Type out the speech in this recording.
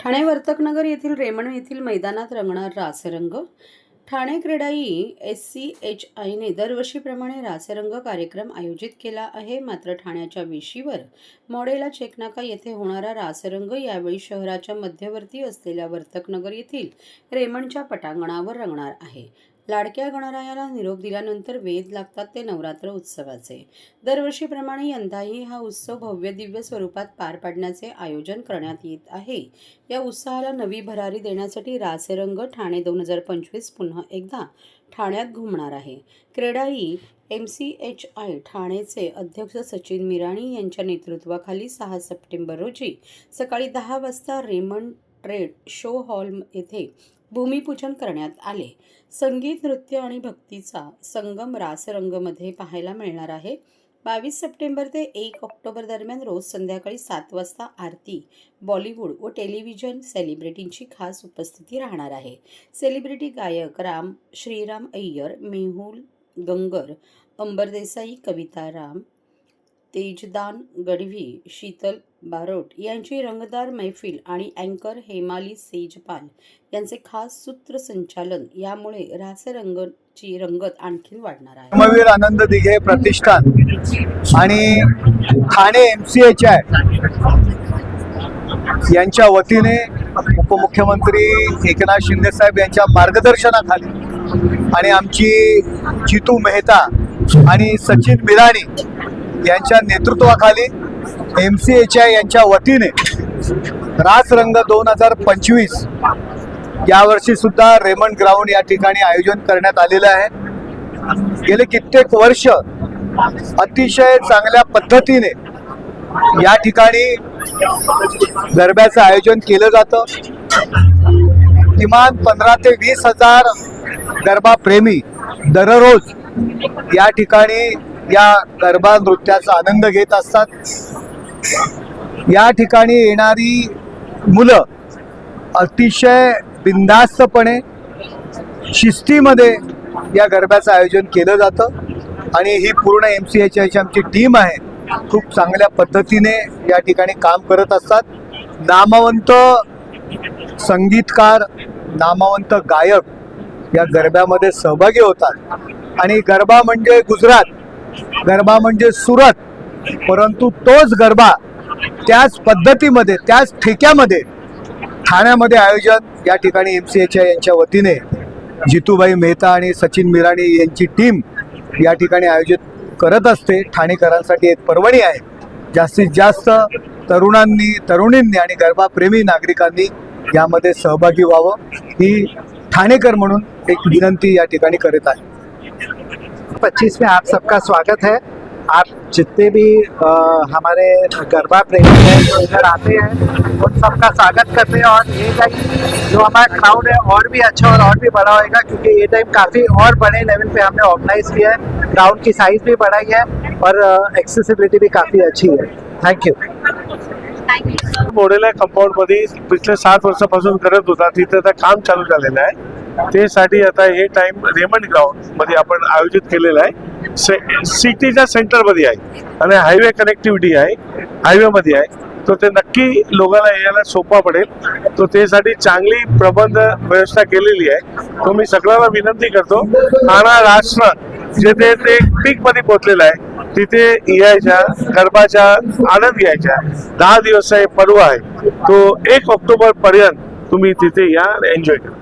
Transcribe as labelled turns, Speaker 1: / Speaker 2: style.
Speaker 1: ठाणे वर्तकनगर येथील रेमण येथील मैदानात रंगणार Rasrang. Thane CREDAI S C H आयने दरवर्षीप्रमाणे रासरंग कार्यक्रम आयोजित केला आहे. मात्र ठाण्याच्या वेशीवर मॉडेला चेकनाका येथे होणारा रासरंग यावेळी शहराच्या मध्यवर्ती असलेल्या वर्तकनगर येथील रेमणच्या पटांगणावर रंगणार आहे. लाडक्या गणरायाला निरोप दिल्यानंतर वेध लागतात ते नवरात्र उत्सवाचे. दरवर्षीप्रमाणे यंदाही हा उत्सव भव्य दिव्य स्वरूपात पार पाडण्याचे आयोजन करण्यात येत आहे. या उत्साहाला नवी भरारी देण्यासाठी रासेरंग ठाणे दोन हजार पंचवीस पुन्हा एकदा ठाण्यात घुमणार आहे. CREDAI M C H I ठाणेचे अध्यक्ष सचिन मिराणी यांच्या नेतृत्वाखाली सहा सप्टेंबर रोजी सकाळी दहा वाजता रेमंड ट्रेड शो हॉल येथे भूमिपूजन करण्यात आले. संगीत नृत्य आणि भक्तीचा संगम रासरंगमध्ये पाहायला मिळणार आहे. बावीस सप्टेंबर ते एक ऑक्टोबर दरम्यान रोज संध्याकाळी सात वाजता आरती बॉलिवूड व टेलिव्हिजन सेलिब्रिटींची खास उपस्थिती राहणार आहे. सेलिब्रिटी गायक राम श्रीराम अय्यर मेहुल गंगर अंबर देसाई कविता राम तेजदान गढवी शीतल बारोट यांची रंगदार मैफिल आणि अँकर हेमाली सेजपाल यांचे खास सूत्रसंचालन यामुळे रासरंगची रंगत आणखी वाढणार आहे.
Speaker 2: धर्मवीर आनंद दिघे प्रतिष्ठान आणि Thane M C H I यांच्या वतीने उपमुख्यमंत्री एकनाथ शिंदे साहेब यांच्या मार्गदर्शनाखाली आणि आमची जितू मेहता आणि सचिन मिराणी यांच्या नेतृत्वाखाली एम सी एच आय यांच्या वतीने रासरंग दोन हजार पंचवीस यावर्षी सुद्धा रेमंड ग्राउंड या ठिकाणी आयोजन करण्यात आलेलं आहे. गेले कित्येक वर्ष अतिशय चांगल्या पद्धतीने या ठिकाणी गरब्याचं आयोजन केलं जातं. किमान पंधरा ते वीस हजार गरबा प्रेमी दररोज या ठिकाणी या गरबा नृत्याचा आनंद घेत असतात. या ठिकाणी येणारी मुलं अतिशय बिंदास्तपणे शिस्तीमध्ये या गरब्याचं आयोजन केलं जातं आणि ही पूर्ण एम सी एच आयची आमची टीम आहे. खूप चांगल्या पद्धतीने या ठिकाणी काम करत असतात. नामवंत संगीतकार नामवंत गायक या गरब्यामध्ये सहभागी होतात. आणि गरबा म्हणजे गुजरात. गरबा म्हणजे सुरत परंतु तोच गरबा त्याच पद्धतीमध्ये त्याच ठेक्यामध्ये ठाण्यामध्ये आयोजन या ठिकाणी एम सी एच आय यांच्या वतीने जितूबाई मेहता आणि सचिन मिराणी यांची टीम या ठिकाणी आयोजित करत असते. ठाणेकरांसाठी एक पर्वणी आहे. जास्तीत जास्त तरुणांनी तरुणींनी आणि गरबाप्रेमी नागरिकांनी यामध्ये सहभागी व्हावं. ही ठाणेकर म्हणून एक विनंती या ठिकाणी करीत आहे.
Speaker 3: पच्चीस में आप सबका स्वागत है। आप जितने भी अ, हमारे गरबा प्रेमी हैं जो इधर आते हैं उन सबका स्वागत करते हैं। और ये टाइम जो हमारा क्राउड है और भी अच्छा और और भी बड़ा होएगा क्योंकि ये टाइम काफ़ी और बड़े लेवल पे हमने ऑर्गेनाइज किया है। ग्राउंड की साइज़ भी बढ़ाई है और एक्सेसिबिलिटी भी काफ़ी अच्छी है। थैंक यू
Speaker 4: मोडेला कंपाऊंड मध्ये पिछले सात वर्षापासून करत होता तिथे आता काम चालू झालेलं आहे त्यासाठी आता हे टाइम रेमंड ग्राउंडमध्ये आपण आयोजित केलेलं आहे. से- सिटीच्या सेंटरमध्ये आहे. आणि हायवे कनेक्टिव्हिटी आहे. हायवे मध्ये आहे. तर ते नक्की लोकांना यायला सोपा पडेल. तर त्यासाठी चांगली प्रबंध व्यवस्था केलेली आहे. तो मी सगळ्यांना विनंती करतो ठाणा राष्ट्र जेथे ते पीकमध्ये पोहोचलेलं आहे तिथे यायच्या गरबाच्या आनंद घ्यायच्या. दहा दिवस हे पर्व आहे. तो एक ऑक्टोबर पर्यंत तुम्ही तिथे या एन्जॉय करा.